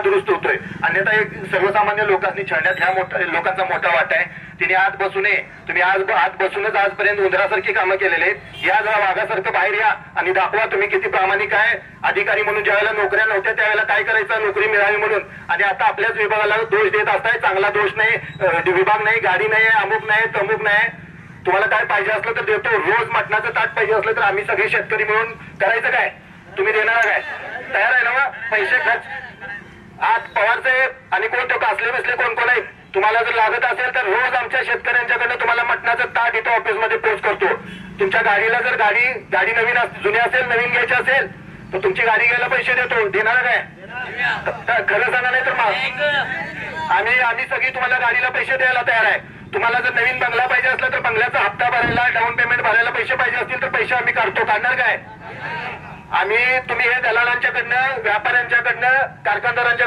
दुरुस्त होतोय. अन्यथा एक सर्वसामान्य लोकांनी छळण्यात ह्या मोठा लोकांचा मोठा वाटा आहे. तिने आत बसू नये. तुम्ही आज आत बसूनच आजपर्यंत उंदरासारखी कामं केलेले आहेत. या जरा वाघासारखं बाहेर या आणि दाखवा तुम्ही किती प्रामाणिक आहे. अधिकारी म्हणून ज्यावेळेला नोकऱ्या नव्हत्या त्यावेळेला काय करायचं? नोकरी मिळावी म्हणून. आणि आता आपल्याच विभागाला दोष देत असताय. चांगला दोष नाही विभाग नाही गाडी नाही अमुक नाही तमुक नाही. तुम्हाला काय पाहिजे असलं तर देतो. रोज मटणाचं ताट पाहिजे असलं तर आम्ही सगळे शेतकरी मिळून करायचं काय? तुम्ही देणार काय? तयार आहे ना पैसे खर्च पवार साहेब आणि कोण तो कासले बिसले कोण कोण आहेत तुम्हाला जर लागत असेल तर रोज आमच्या शेतकऱ्यांच्याकडनं तुम्हाला मटणाचं ताट इथं ऑफिसमध्ये पोच करतो. तुमच्या गाडीला जर गाडी गाडी नवीन जुनी असेल नवीन घ्यायची असेल तर तुमची गाडी घ्यायला पैसे देतो. देणार काय? खरं सांगा नाही तर मग आम्ही आम्ही सगळी तुम्हाला गाडीला पैसे द्यायला तयार आहे. तुम्हाला जर नवीन बंगला पाहिजे असला तर बंगल्याचा हप्ता भरायला डाऊन पेमेंट भरायला पैसे पाहिजे असतील तर पैसे आम्ही काढतो. काढणार काय? आम्ही तुम्ही हे दलालांच्याकडनं व्यापाऱ्यांच्याकडनं कारखानदारांच्या